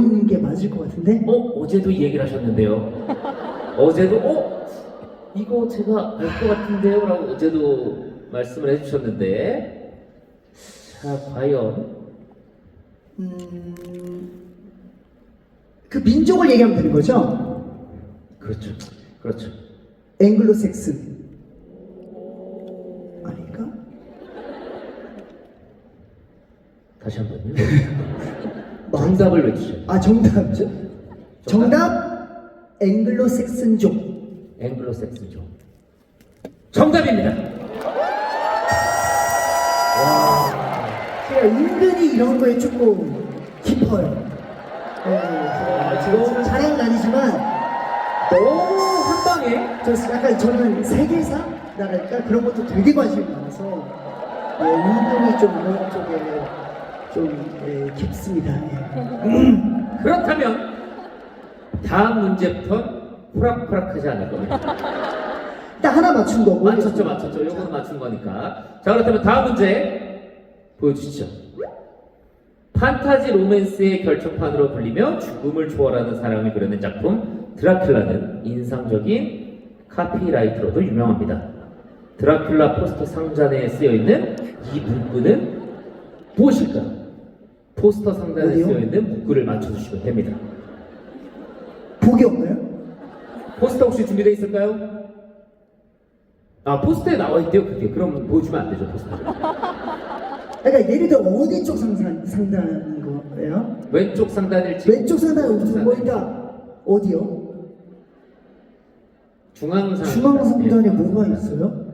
있는 게 맞을 것 같은데? 어 어제도 이 얘기를 하셨는데요. 어제도 어 이거 제가 알 것 같은데요 라고 어제도 말씀을 해주셨는데 자 과연 음, 그 민족을 얘기하면 되는 거죠? 그렇죠 그렇죠 앵글로색슨 아닌가? 다시 한 번요. 정답을 외주세요. 아 정답. 정답? 앵글로 색슨족. 앵글로 색슨족. 정답입니다. 제가 은근히 이런 거에 조금 깊어요. 네, 아, 제가 이거는- 자랑은 아니지만 너무 한 방에 저 약간 저는 세계사 나랄까? 그런 것도 되게 관심이 많아서 예, 운동이 좀 이런 쪽에 좀 예, 깊습니다. 예. 그렇다면 다음 문제부터 호락호락하지 않을 겁니다. 딱 하나 맞춘 거고. 맞췄죠, 맞췄죠. 요거는 맞춘 거니까. 자, 그렇다면 다음 문제 보여주시죠. 판타지 로맨스의 결정판으로 불리며 죽음을 초월하는 사랑을 그려낸 작품 드라큘라는 인상적인 카피라이트로도 유명합니다. 드라큘라 포스터 상단에 쓰여 있는 이 문구는 무엇일까요? 포스터 상단에 어디요? 쓰여 있는 문구를 맞춰주시면 됩니다. 복이 없나요? 포스터 혹시 준비되어 있을까요? 아 포스터에 나와 있대요 그게 그럼 보여주면 안 되죠 포스터를 그러니까 예를 들어 어디 쪽 상단 상단인 거예요? 왼쪽 상단일지 왼쪽 상단 오른쪽 상단일지. 뭐니까 어디요? 중앙 상단 중앙 상단에 뭐가 있어요?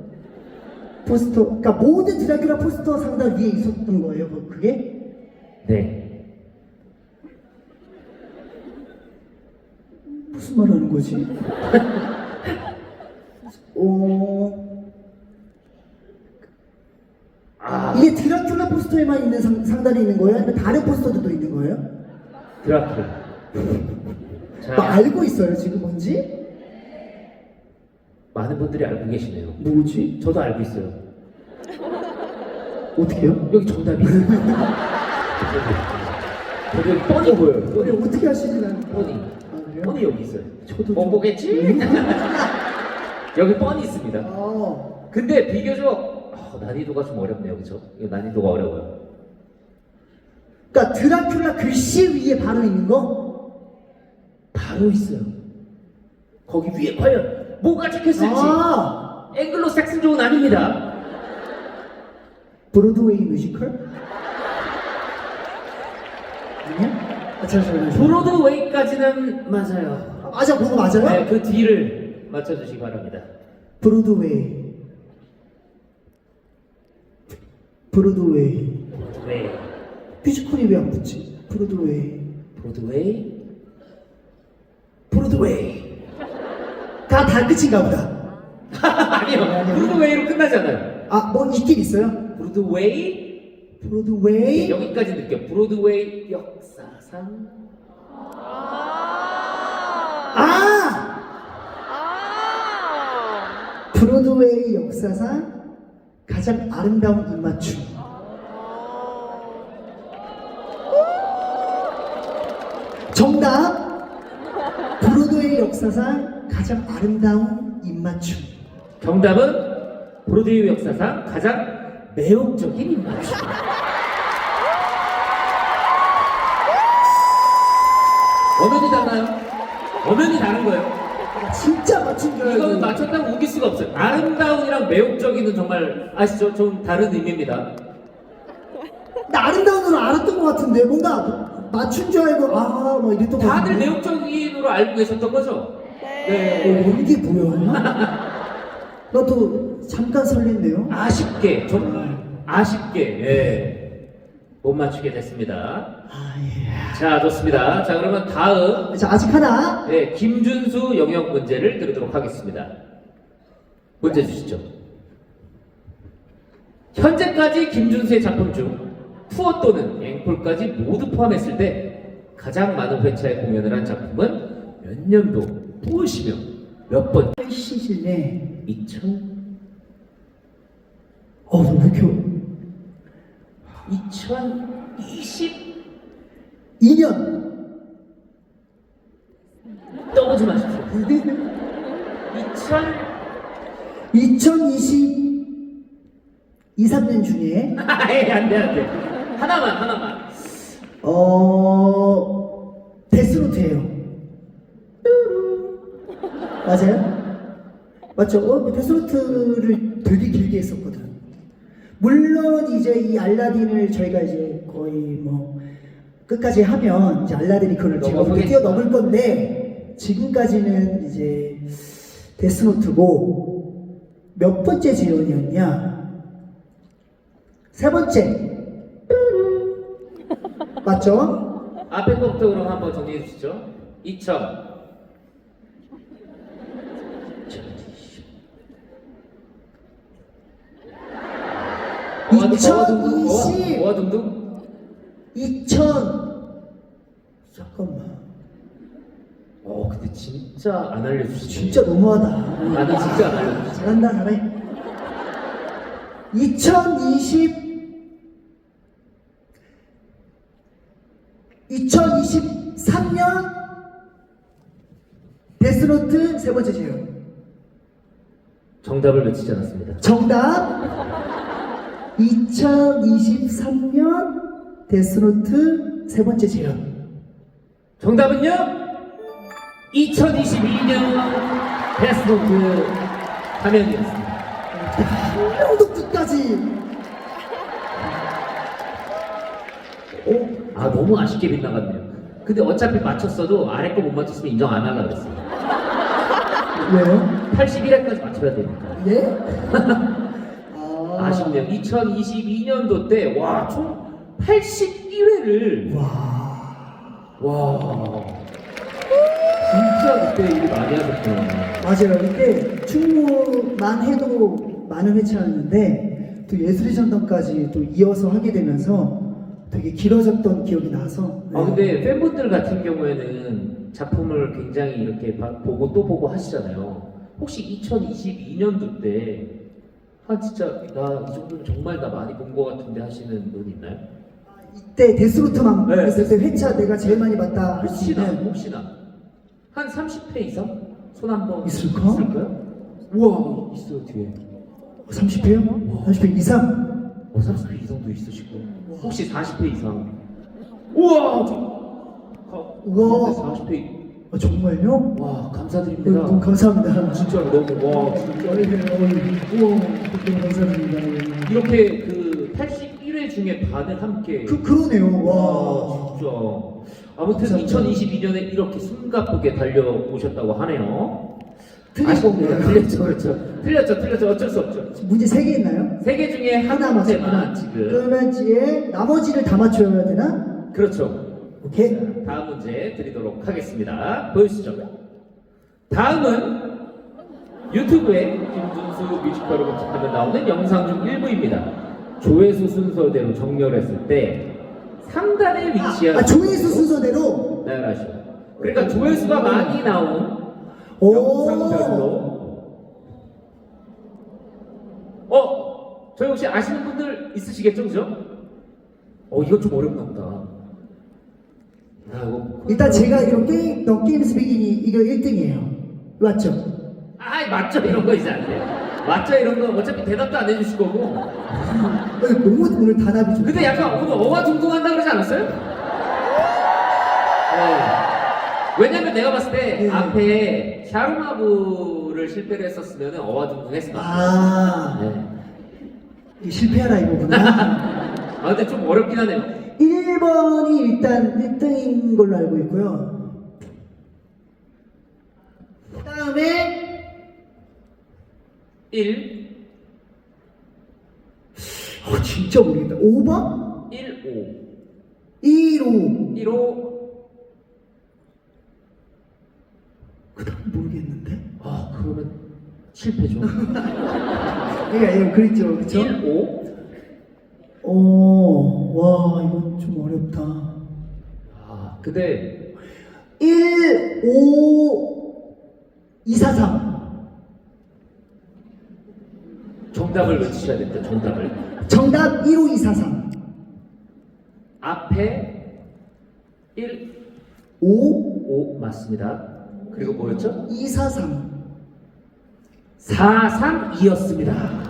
포스터, 그러니까 모든 드라큘라 포스터 상단 위에 있었던 거예요, 그- 그게? 네 무슨 말 하는 거지? 어... 아, 이게 드라큘라 포스터에만 있는 상, 상단에 있는 거예요? 아니면 다른 포스터들도 있는 거예요? 드라큘라 뭐자 알고 있어요, 지금 뭔지? 많은 분들이 알고 계시네요 뭐지? 저도 알고 있어요 어떻게요? 여기 정답이 저도 여기 뻔히 보여요 왜 뻔히 어떻게 나는? 뻔히 아, 그래요? 뻔히 여기 있어요 저도 못 좀- 보겠지? 여기 뻔히 있습니다 아, 근데 비교적 아, 난이도가 좀 어렵네요, 그렇죠? 난이도가 어려워요. 그러니까 드라큘라 글씨 위에 바로 있는 거? 바로 있어요. 거기 위에 과연 뭐가 적혔을지 아, 앵글로 삭슨족은 아닙니다. 브로드웨이 뮤지컬? 아니야? 아, 잠시만요. 브로드웨이까지는 맞아요. 아, 맞아, 그거 맞아요? 네, 그 뒤를 맞춰주시기 바랍니다. 브로드웨이. 브로드웨이. 네, 뮤지컬이 왜 안 붙지? 브로드웨이. 브로드웨이, 브로드웨이. 다, 다 끝인가 보다. 아니요, 브로드웨이로 끝나잖아요. 아, 뭐 있긴 있어요? 브로드웨이 브로드웨이. 여기까지 느껴. 브로드웨이 역사상. 아! 브로드웨이 역사상 가장 아름다운 입맞춤. 정답! 브로드웨이 역사상 가장 아름다운 입맞춤. 정답은 브로드웨이 역사상 가장 매혹적인 입맞춤. 이거는 맞췄다고 우길 수가 없어요. 아름다운이랑 매혹적인은 정말 아시죠? 좀 다른 의미입니다. 나 아름다운으로 알았던 것 같은데 뭔가 맞춘 줄 알고 아, 뭐 이랬던 것 다들 같은데. 매혹적인으로 알고 계셨던 거죠? 네. 어, 이게 뭐야? 나도 잠깐 설렌데요. 아쉽게 정말 아쉽게 예. 못 맞추게 됐습니다. 아 예. 자 좋습니다. 자 그러면 다음 자 아직 하나. 네, 김준수 영역 문제를 드리도록 하겠습니다. 문제 주시죠. 현재까지 김준수의 작품 중 투어 또는 앵콜까지 모두 포함했을 때 가장 많은 회차의 공연을 한 작품은 몇 년도 무엇이며 몇 번? 시즌에 2000, 어, 왜 이렇게 2020 2022년 떠보지 마십시오. 2000 2022 3년 중에 아예 안돼 안돼 하나만 하나만 어 데스노트예요. 맞아요? 맞죠? 어, 그 데스노트를 되게 길게 했었거든. 물론 이제 이 알라딘을 저희가 이제 거의 뭐 끝까지 하면 이제 알라딘이 그걸 제가 넘어서겠죠. 뛰어넘을 건데 지금까지는 이제 데스노트고 몇 번째 지원이었냐? 세 번째. 맞죠? 앞에 것부터 그럼 한번 정리해 주시죠 2000 2020. 어와 둥둥 2000 잠깐만. 어 근데 진짜 안 알려주시네. 진짜 너무하다. 나는 진짜 안 알려주시네. 잘한다 잘해. 2020 2023년 데스노트 세 번째 제요. 정답을 외치지 않았습니다. 정답 2023년 데스노트 세 번째 재현 정답은요? 2022년 데스노트 화면이었습니다. 명도 끝까지. 어? 아 너무 아쉽게 빗나갔네요. 근데 어차피 맞췄어도 아래 거 못 맞췄으면 인정 안 하려고 그랬어요. 왜요? 81회까지 맞춰야 되니까. 예? 아, 아쉽네요. 2022년도 때 와 총 81회를. 와. 와. 진짜 그때 일 많이 하셨구나. 맞아요. 이때 충무만 해도 많은 회차였는데 또 예술의 전당까지 또 이어서 하게 되면서 되게 길어졌던 기억이 나서. 네. 아 근데 팬분들 같은 경우에는 작품을 굉장히 이렇게 봐- 보고 또 보고 하시잖아요. 혹시 2022년도 때, 아 진짜 나 이 정도면 정말 나 많이 본것 같은데 하시는 분 있나요? 이때 데스노트만 네. 했을 때 회차 내가 제일 많이 봤다 혹시나 있는 혹시나 한 30회 이상 손 한번 있을까? 있을까요? 우와 있어요 뒤에. 30회요? 30회 이상? 어 30회 이상도 있으시고 혹시 40회 이상? 우와 저, 가- 우와. 가운데 40회 아, 정말요? 와 네, 감사드립니다. 너무 감사합니다 진짜 너무 와 진짜 우와 너무 감사드립니다 예. 이렇게 그 81회 중에 반을 함께 그, 그러네요 와 와 진짜 아무튼 감사합니다. 2022년에 이렇게 숨가쁘게 달려오셨다고 하네요 틀리셨네요. 아쉽네요. 틀렸죠 그렇죠 틀렸죠 틀렸죠 어쩔 수 없죠 문제 3개 있나요? 세 개 중에 한 하나 문제만 지금 그러면 이제 나머지를 다 맞춰야 되나? 그렇죠 오케이? 다음 문제 드리도록 하겠습니다. 보여주시죠. 다음은 유튜브에 김준수 뮤지컬을 검색하면 나오는 영상 중 일부입니다. 조회수 순서대로 정렬했을 때 상단에 위치한 아 조회수 순서대로? 나열하시오 그러니까 조회수가 많이 나온 오. 영상별로. 어? 저희 혹시 아시는 분들 있으시겠죠 그죠? 어 이거 좀 어렵나 보다 일단 제가 이거 게임 더 게임스 비기니 이거 1등이에요 맞죠? 아 맞죠 이런 거 이제 안 돼요 맞죠 이런 거 어차피 대답도 안 해주실 거고 어, 이거 너무 오늘 단합이 좀 근데 약간 오늘 어와둥둥한다 그러지 않았어요? 네. 왜냐면 내가 봤을 때 네. 앞에 샤루마부를 실패를 했었으면 어와둥둥했을 것 같아요 아 네. 이게 실패하라 이거구나 아 근데 좀 어렵긴 하네요 1번이 일단 1등인 걸로 알고 있고요. 그 다음에 1 어, 진짜 모르겠다. 5번? 1 5 1호 1호 그 다음 모르겠는데? 아 그러면 실패죠. 그러니까 이거 그랬죠. 그쵸? 1 5 오, 와 이거 좀 어렵다 아 근데 1, 5, 2, 4, 3 정답을 외치셔야 됩니다 정답을 정답 1, 5, 2, 4, 3 앞에 1 5, 5 맞습니다 그리고 뭐였죠? 243. 432였습니다.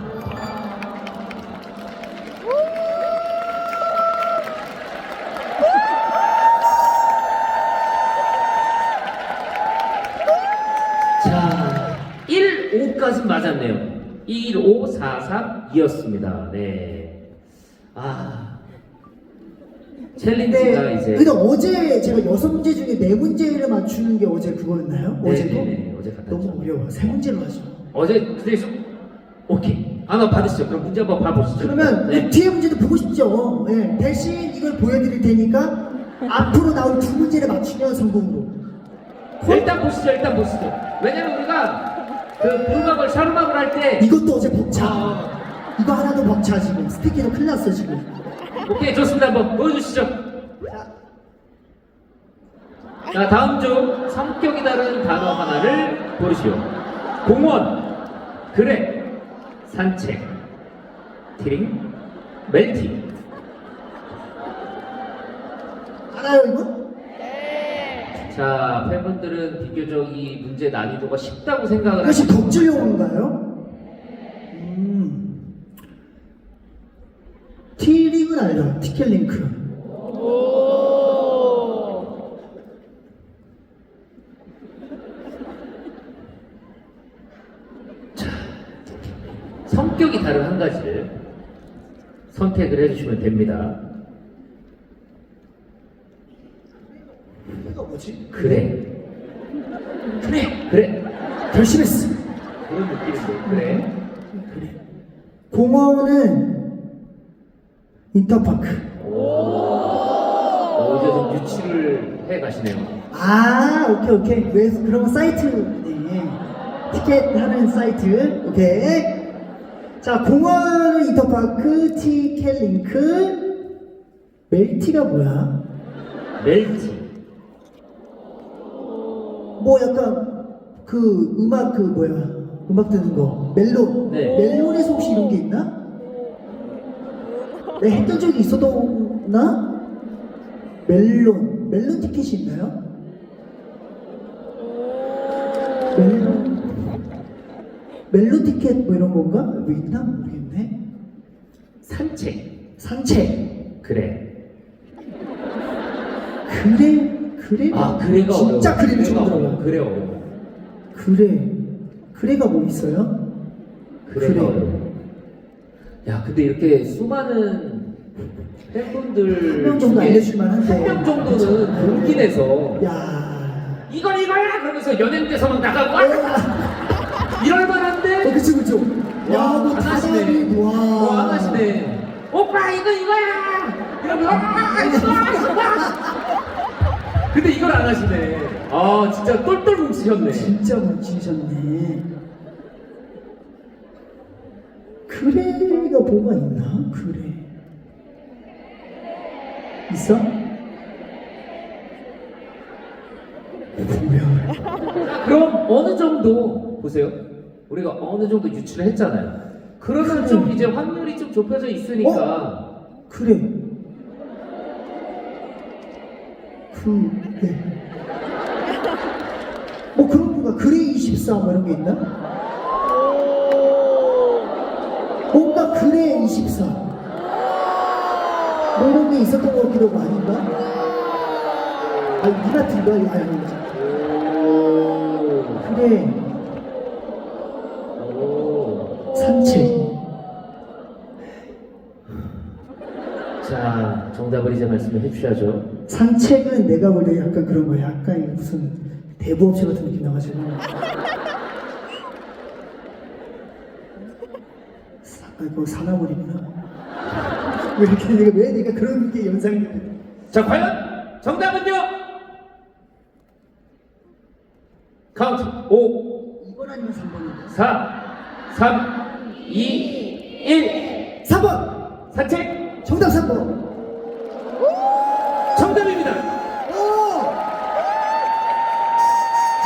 맞았네요. 1, 5, 4, 3, 2였습니다. 네. 아. 챌린지가 근데, 이제. 근데 어제 제가 여섯 문제 중에 네 문제를 맞추는 게 어제 그거였나요? 네, 어제도? 네, 네, 어제 갔다 너무 왔죠. 어려워. 세 문제로 하죠. 어제 그래서 오케이. 하나 받으시죠. 그럼 문제 한번 봐보시죠. 그러면 네. 뒤에 문제도 보고 싶죠. 예, 대신 이걸 보여드릴 테니까 앞으로 나올 두 문제를 맞추면 성공으로. 일단 보시죠. 일단 보시죠. 왜냐면 우리가 그 부르막을 샤르막을 할 때 이것도 어제 벅차. 어, 이거 하나도 벅차 지금. 스티키도 큰일 났어 지금. 오케이 좋습니다. 한번 보여주시죠. 자 다음 중 성격이 다른 단어 하나를 고르시오. 공원, 그래, 산책, 티링, 멜팅. 알아요 이거? 자 팬분들은 비교적 이 문제 난이도가 쉽다고 생각을 이것이 하시는 덕질용인가요? 음. 티링은 알죠. 티켓링크. 성격이 다른 한 가지를 선택을 해주시면 됩니다. 이거 뭐지? 그래. 그래. 그래. 결심했어. 그런 느낌인데. 그래. 그래. 공원은 인터파크. 어, 이제 좀 유치를 해 가시네요. 아, 오케이, 오케이. 왜, 그러면 사이트, 네. 티켓 하는 사이트. 오케이. 자, 공원은 인터파크, 티켓 링크. 멜티가 뭐야? 멜티. 뭐 약간 그 음악 그 뭐야? 음악 듣는 거. 멜론. 네. 멜론에서 혹시 이런 게 있나? 내 했던 적이 있었나? 멜론. 멜론 티켓이 있나요? 멜론. 멜론 티켓 뭐 이런 건가? 뭐 있나? 모르겠네. 산책. 산책. 그래. 그래. 그래. 아, 그래가 진짜 어려워. 처음 그래가 들어봐. 어려워. 그래 어려워. 그래. 그래가 뭐 있어요? 그래가 그래. 어려워. 야, 근데 이렇게 수많은 팬분들 한명 정도 중에 알려줄 만 한데. 한명 정도는 용기 내서 야. 이걸 이거야 그러면서 연예인 대서 막 나가고 와! 이럴 어, 만한데 그쵸, 그쵸. 야, 와, 뭐 안 하시네. 다달이, 와. 와, 안 하시네. 오빠 이거 이거야. 이러면 와, 이거 와. 근데 이걸 안 하시네. 아 진짜 똘똘 뭉치셨네. 진짜 멋지셨네. 그래가 뭐가 있나? 그래. 있어? 뭐야? 자, 그럼 어느 정도 보세요. 우리가 어느 정도 유출을 했잖아요. 그러면. 좀 이제 확률이 좀 좁혀져 있으니까 그래. 그래. 뭐 그런 건가? 그래 24뭐 이런 게 있나? 뭔가 그래 24. 뭐 이런 게 있었던 것 같기도 하고 아닌가? 아니 들가 이거 아니 오. 그래 오. 산책. 자 정답을 이제 말씀을 해주셔야죠. 산책은 내가 원래 약간 그런 거야. 약간 무슨 대부업체 같은 느낌 나가지고. 사, 아이고 사나물이구나. 왜 이렇게 내가 왜 내가 그런 게 연상이 돼? 자 과연 정답은요? 카운트 5 2번 아니면 3번인가? 4 3 2 1 4번 산책 정답 3번.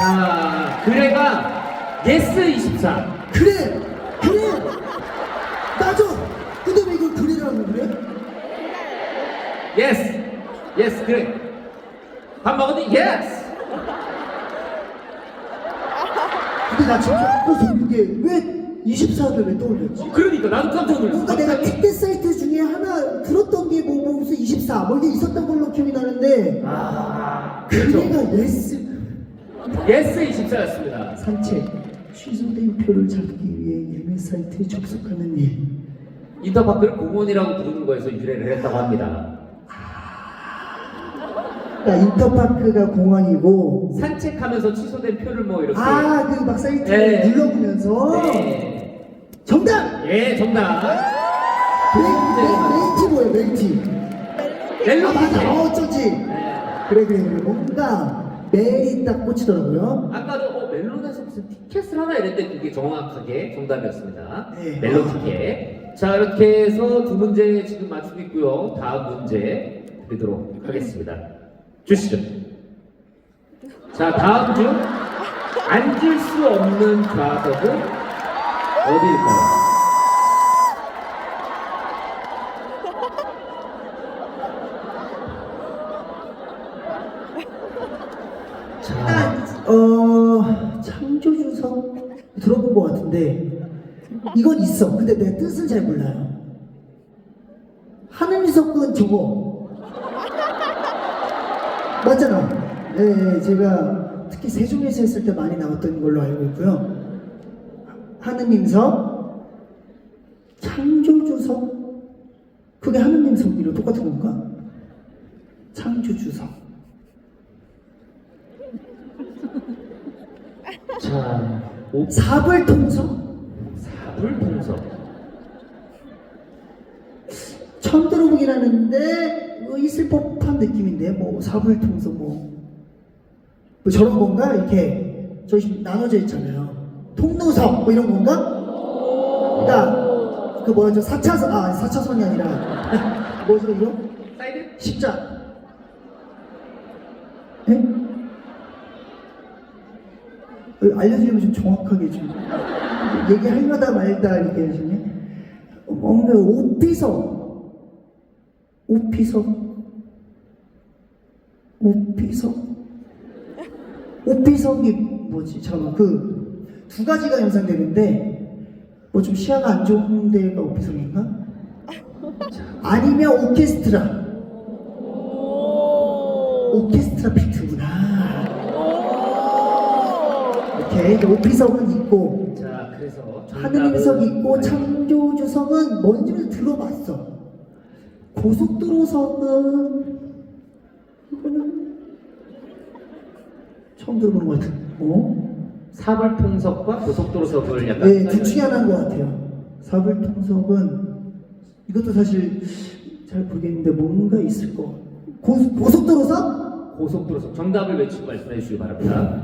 자 그래가 예스 24 그래 그래 맞아. 근데 왜 이걸 그래라고 그래? 예스 예스 그래 밥 먹었니? 예스 근데 나 지금 또 이게 왜 24를 왜 떠올렸지? 어, 그러니까 나도 깜짝 놀랐어. 뭔가 내가. 택배 사이트 중에 하나 들었던 게 뭐, 뭐 무슨 24, 뭐 이게 있었던 걸로 기억이 나는데 아, 그렇죠. 그래가 예스 예스 24였습니다. 산책 취소된 표를 잡기 위해 예매 사이트에 접속하는 일 인터파크를 공원이라고 부르는 거에서 유래를 했다고 합니다. 그러니까 인터파크가 공원이고 산책하면서 취소된 표를 뭐 이렇게. 아 그 막 사이트 네. 눌러보면서 네. 정답! 예, 정답. 멜- 멜- 멜티 뭐예요 멜티 멜로 아 맞아 어, 어쩌지 네. 그래 그래 그래 뭔가 멜이 딱 꽂히더라고요 아까도 어, 멜론에서 무슨 티켓을 하나 이랬는데 그게 정확하게 정답이었습니다. 네. 멜론 티켓. 자 이렇게 해서 두 문제 지금 맞추고 있고요. 다음 문제 드리도록 하겠습니다. 주시죠. 자 다음 중 앉을 수 없는 좌석은 어디일까요? 이건 있어. 근데 내 뜻은 잘 몰라요. 하늘석은 저거. 맞잖아. 네 네, 제가 특히 세종에서 했을 때 많이 나왔던 걸로 알고 있고요. 하느님석 창조주석 그게 하느님석이랑 똑같은 건가? 창조주석 자, 오, 사불통석 사 불통석. 처음 들어보긴 하는데 뭐 있을 법한 느낌인데 뭐 사불통석 뭐, 뭐 저런 건가 이렇게 저희 나눠져 있잖아요 통로석 뭐 이런 건가? 그러니까 그 뭐죠 4차선 아 4차선이 아니라 뭐죠 이거? 사이드? 십자 예? 어, 알려주면 좀 정확하게 좀 얘기하려다 말다 이렇게 어, 뭔가 오피석 오피석 오피석 오피석이 뭐지? 잠깐만 그두 가지가 연상되는데 뭐 좀 시야가 안 좋은 데가 오피석인가? 아니면 오케스트라. 오케스트라 피트구나. 오케이 오피석은 있고 자, 하느님석 정답은 있고 창조 주석은 뭔지를 들어봤어. 고속도로석은 이거는 처음 들어보는 것 같은 어? 사불통석과 고속도로석을 약간 네, 둘 중에 하나인 것 같아요. 사불통석은 이것도 사실 잘 모르겠는데 뭔가 있을 거 고, 고속도로석? 고속도로석. 정답을 외치고 말씀해 주시기 바랍니다.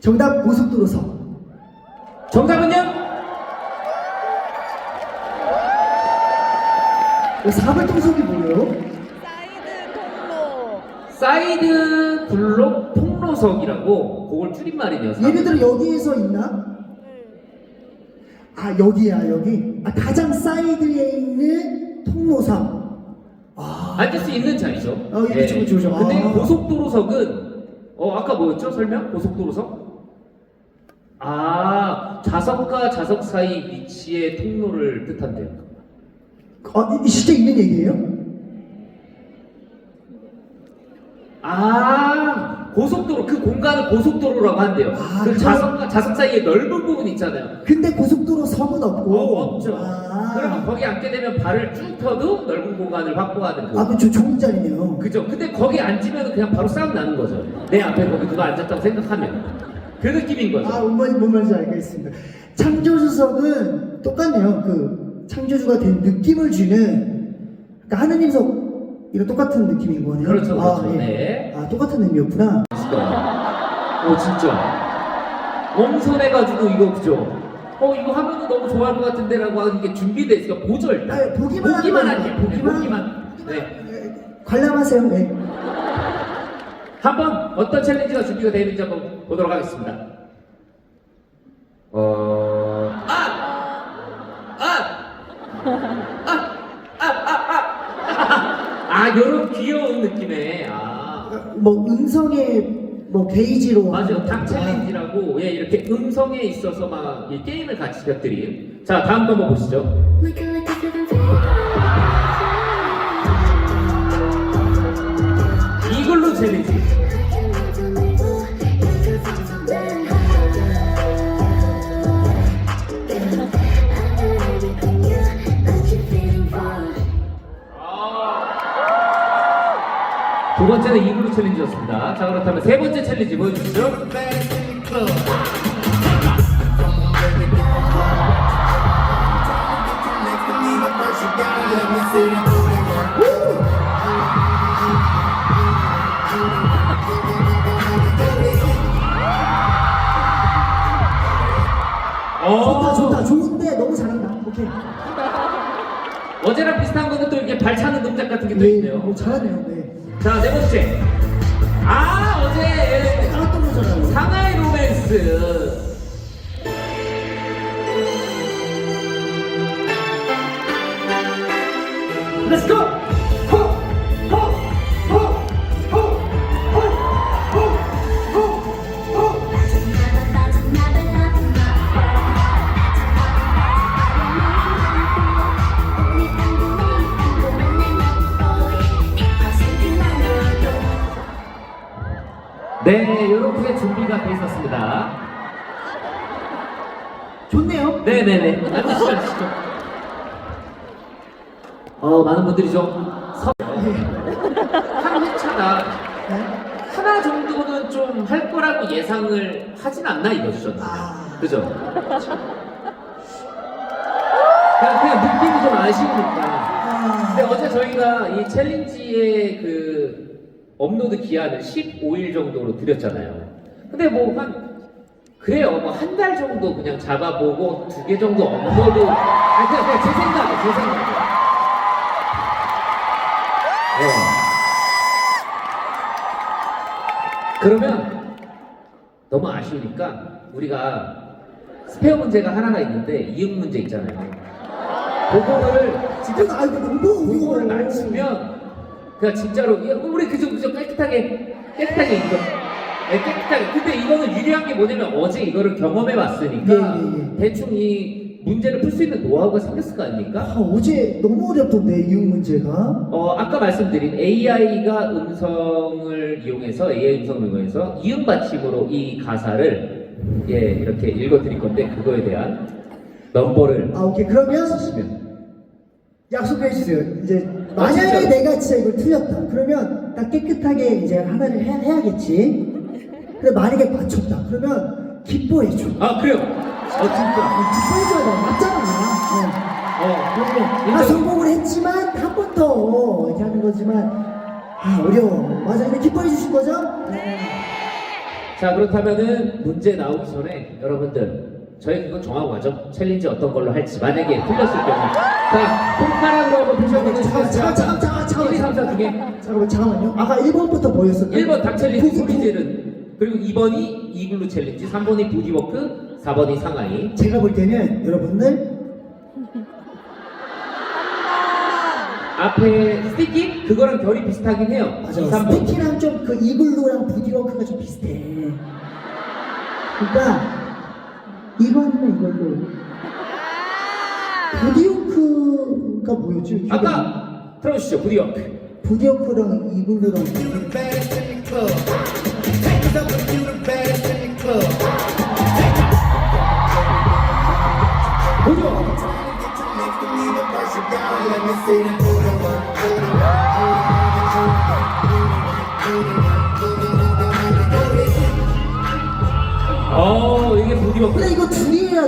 정답 고속도로석 정답은요? 어, 사불통석이 뭐예요? 사이드 통로. 사이드 블록 통로석이라고 그걸 줄임말이네요. 예를 들어 여기에서 있나? 아 여기야 여기 아, 가장 사이드에 있는 통로석 아 앉을 수 있는 자리죠. 어, 예, 그쵸, 그쵸, 그쵸. 근데 아. 고속도로석은 어 아까 뭐였죠 설명? 고속도로석? 아 좌석과 좌석 사이 위치의 통로를 뜻한대요. 아, 이- 진짜 있는 얘기예요? 아 고속도로 그 공간을 고속도로라고 한대요. 아, 그 그럼- 좌석과 좌석 사이에 넓은 부분 있잖아요. 근데 고속도로석은 없고 어, 없죠. 아, 그러면 거기 앉게 되면 발을 쭉 펴도 넓은 공간을 확보하는 그. 아 그저 좋은 자리네요 그죠? 근데 거기 앉으면 그냥 바로 싸움 나는 거죠. 내 앞에 거기 누가 앉았다고 생각하면 그 느낌인 거죠. 아 뭔 뭔 말인지 알겠습니다 창조주석은 똑같네요 그 창조주가 된 느낌을 주는 그러니까 하느님석 이랑 똑같은 느낌인 거네요 그렇죠, 아, 그렇죠. 예. 네. 아 똑같은 의미였구나 어 진짜 엄선해가지고 이거 그죠? 어 이거 하면은 너무 좋아할 것 같은데라고 하는 게 준비돼 있으니까 보죠 일단. 아니, 보기만 하는 보기만 거니까, 할게요. 네, 보기만 보기만. 네. 관람하세요 네. 한번 어떤 챌린지가 준비가 되어 있는지 한번 보도록 하겠습니다. 어, 아! 아! 아! 아! 아! 아! 아, 요런 귀여운 느낌의, 아. 뭐 음성에 뭐 게이지로 맞아요. 닭 거니까. 챌린지라고 예, 이렇게 음성에 있어서 막 이 게임을 같이 곁들인. 자, 다음 거 한번 보시죠. 두 번째는 이글루 챌린지였습니다. 자, 그렇다면 세 번째 챌린지 보여주시죠. 좋다 어, 좋다 좋은데 너무 잘한다. 오케이. 어제랑 비슷한 거는 또 이렇게 발차는 동작 같은 게또 네, 있네요. 어, 잘하네요. 네. 자, 네 번째. 아, 어제 아, 사나이 로맨스. 분들이 좀 서... 한 회차가 네? 하나 정도는 좀 할 거라고 예상을 하진 않나 이거죠. 아. 그죠? 그냥, 그냥 느낌이 좀 아쉬우니까. 아, 근데 어제 저희가 이 챌린지의 그 업로드 기한을 15일 정도로 드렸잖아요. 근데 뭐 한 그래요. 뭐 한 달 정도 그냥 잡아보고 두 개 정도 업로드. 아니 그냥, 그냥 제 생각에 제 생각에. 그러면 너무 아쉬우니까 우리가 스페어 문제가 하나가 있는데 이응 문제 있잖아요. 그거를 진짜 이거 아이고 너무 그거를. 맞추면 그냥 진짜로 이- 우리 그저 그저 깨끗하게 깨끗하게 이거 네, 깨끗하게 근데 이거는 유리한 게 뭐냐면 어제 이거를 경험해 봤으니까 예, 예, 예. 대충 이 문제를 풀 수 있는 노하우가 생겼을 거 아닙니까? 아, 어제 너무 어렵던데 이응 문제가. 어 아까 말씀드린 AI가 음성을 이용해서 AI 음성을 이용해서 이응 받침으로 이 가사를 예 이렇게 읽어 드릴 건데 그거에 대한 넘버를 아 오케이 그러면 약속해 주세요. 이제 아, 만약에 진짜로? 내가 진짜 이걸 틀렸다. 그러면 딱 깨끗하게 이제 하나를 해, 해야겠지. 근데 만약에 맞췄다. 그러면 기뻐해 줘. 아 그래요 어 진짜 돼. 맞잖아. 어 그런데 아 인정. 성공을 했지만 한 번 더 이렇게 하는 거지만 아 어려워. 맞아. 근데 기뻐해 주신 거죠? 네. 자 그렇다면은 문제 나오기 전에 여러분들 저희 그거 정하고 가죠 챌린지 어떤 걸로 할지 만약에 틀렸을 경우 자 손가락으로 한번 표시해보는 잠깐 잠깐 잠깐 잠깐 잠깐 1, 2, 3, 4 중에 잠깐만 잠깐만요. 아까 1번부터 뭐였었죠? 1번 닭 챌린지 소리 지른 그리고 2번이 이글루 챌린지 3번이 부디워크 4번이 상하이. 제가 볼 때는 여러분들 앞에 스티키? 그거랑 결이 비슷하긴 해요. 맞아. 2, 3번. 스티키랑 좀 그 이글루랑 부디워크가 좀 비슷해. 그러니까 이거는 이걸로 부디워크가 뭐였지? 아까 틀어주시죠 부디워크. 부디워크랑 이글루랑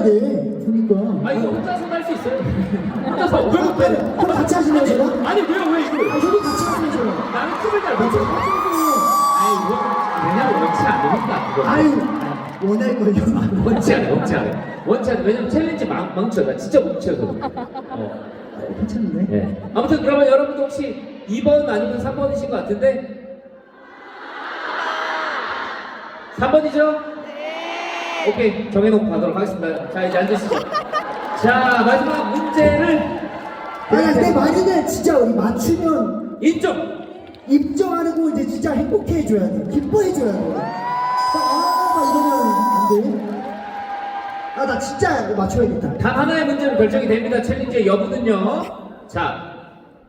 돼 그러니까 아 이거 혼자서도 할수 있어요. 혼자서 왜 그럼 못해? 그럼 같이 하시는 거잖아? 아니 왜왜 아 이거? 저도 같이 하시는 거잖아 나는 춤을 잘 같이 못해. 하시는 아니 이거 왜냐면 원치 않으니까 그거. 아유 원할걸요 원치 않아 원치 않아 원치 않아 왜냐면 챌린지 망 망쳐 나 진짜 못 쳐서. 어. 괜찮네 네. 아무튼 그러면 여러분도 혹시 2번 아니면 3번이신 것 같은데 3번이죠? 네. 오케이 정해놓고 가도록 하겠습니다. 자 이제 앉으시죠. 자 마지막 문제를 아니 근데 만약에 진짜 우리 맞추면 인정. 입정하고 이제 진짜 행복해 해줘야 돼 기뻐해 줘야 돼 같은데. 아나 진짜 맞춰야겠다. 단 하나의 문제로 결정이 됩니다. 챌린지의 여부는요. 자,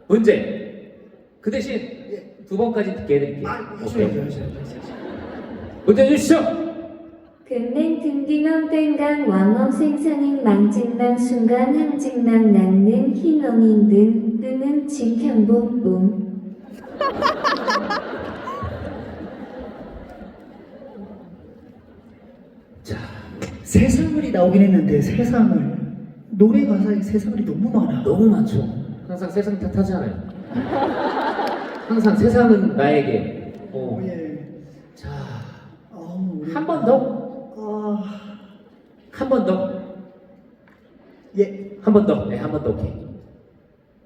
문제. 그 대신 두 번까지 듣게 해드릴게요. 아, 오케이. 하셔야죠, 하셔야죠. 문제 주시죠. 근랭 등디넘 땡강 왕엄 생산인 망직낭 순간 항직낭 낳는 희농인 등 뜨는 진평봉봉 자, 세상을이 나오긴 했는데 세상을 노래 가사에 세상을이 너무 많아. 너무 많죠. 항상 세상 탓하지 않아요. 항상 세상은 나에게. 어. 예. 자, 아우, 우리- 한번 더. 아, 한번 더. 예. 한 번 더. 네, 한 번 더. 오케이.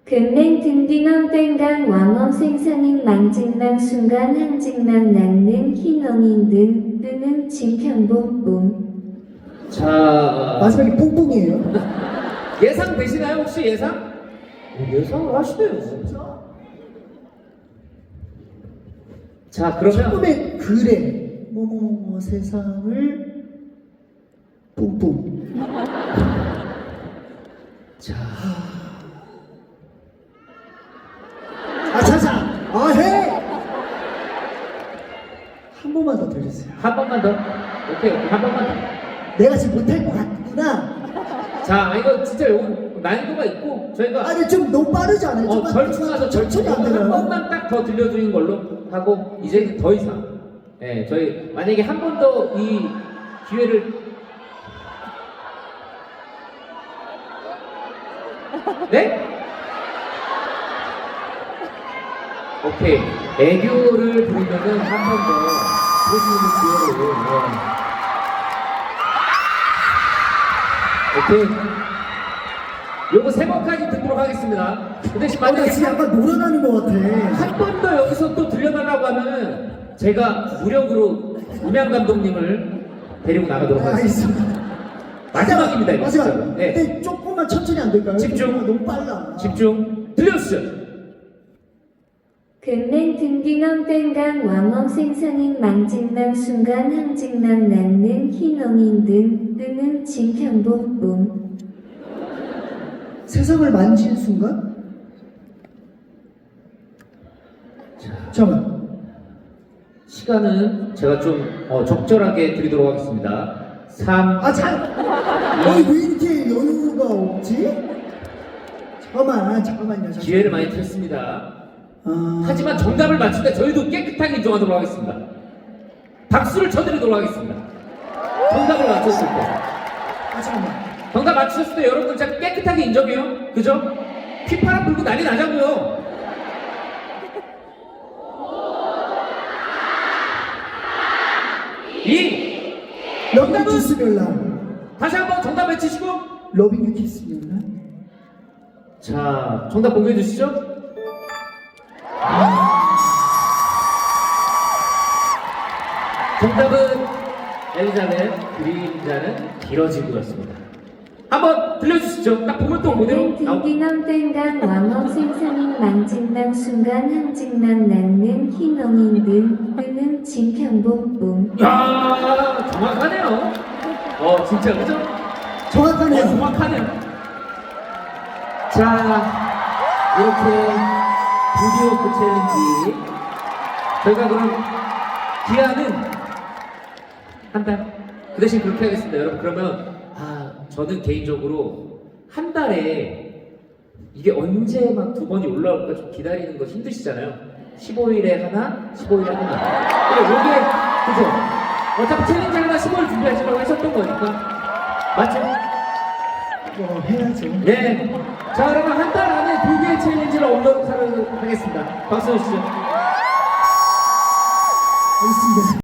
근랭 등디넘 땡강 왕엄 생산인 망직낭 순간 항직낭 낳는 희농인 등 뜨는 진평봉봉 자, 마지막에 뿡뿡이에요. 예상 되시나요? 혹시 예상? 어, 예상을 하시네요. 자, 그러면 처음에 그래 뭐뭐뭐 세상을 뿡뿡. 자, 아 자자. 아 해. 한 번만 더 들려주세요. 한 번만 더. 오케이, 오케이. 한 번만 더. 내가 지금 못할 것 같구나. 자, 이거 진짜 요거 난이도가 있고 저희가 아니 좀 너무 빠르지 않아요? 어, 좀만 절충해서 천천히 안 절충 한 되나요? 번만 딱 더 들려드리는 걸로 하고 이제 더 이상. 예, 저희 만약에 한 번 더 이 기회를 네? 오케이 애교를 부르면은 한 번더 부를 수 있는 기회를 네. 오케이 요거 세 번까지 듣도록 하겠습니다 그 아, 나 만약에 지금 약간 놀아나는 것 같아. 한 번 더 여기서 또 들려달라고 하면은 제가 무력으로 음향 감독님을 데리고 나가도록 아, 하겠습니다 알겠습니다. 마지막입니다 이거 마지막. 진짜로. 네. 근데 조금만 천천히 안 될까요? 집중. 너무 빨라. 집중 들려주세요 근랭 등디넘 땡강 왕엄 생산인 망직낭 순간 항직낭 낳는 희농인 등 뜨는 진평봉봉 세상을 만진 순간? 잠깐만. 시간은 제가 좀 어, 적절하게 드리도록 하겠습니다 3 아, 잘. 아니, 왜 이렇게 여유가 없지? 잠깐만, 잠깐만요. 잠깐만. 기회를 많이 드렸습니다 아, 하지만 정답을 때 저희도 깨끗하게 인정하도록 하겠습니다 박수를 쳐드리도록 하겠습니다 정답을 맞췄을 때 아, 잠깐만. 정답 맞추셨을 때 여러분들 깨끗하게 인정해요. 그죠? 휘파람 불고 난리 나자고요. 이 러빙 정답은? 키스 멜라. 다시 한번 정답 외치시고 러빙 유 키스 멜라. 자 정답 공개해 주시죠. 정답은 엘리자벳 그림자는 길어지고였습니다. 한번 들려주시죠. 딱 보면 또 그대로 나오. 땡강 왕엄 생산인 망직낭 순간 항직낭 낳는 희농인 등 뜨는 진평봉봉 야 정확하네요. 어 진짜 그죠? 정확하네요. 어, 정확하네요. 자 이렇게 드디어 그 챌린지 저희가 그럼 기한은 한 달. 그 대신 그렇게 하겠습니다, 여러분. 그러면 아 저는 개인적으로 한 달에 이게 언제 막 두 번이 올라올까 좀 기다리는 거 힘드시잖아요. 15일에 하나, 15일에 하나. 근데 요게 그죠? 어차피 챌린지 하나 15일 준비하시라고 하셨던 거니까 맞죠? 뭐 해야죠. 네. 자 그러면 한 달 안에 두 개의 챌린지를 업로드 하겠습니다. 박수 주시죠. 알겠습니다.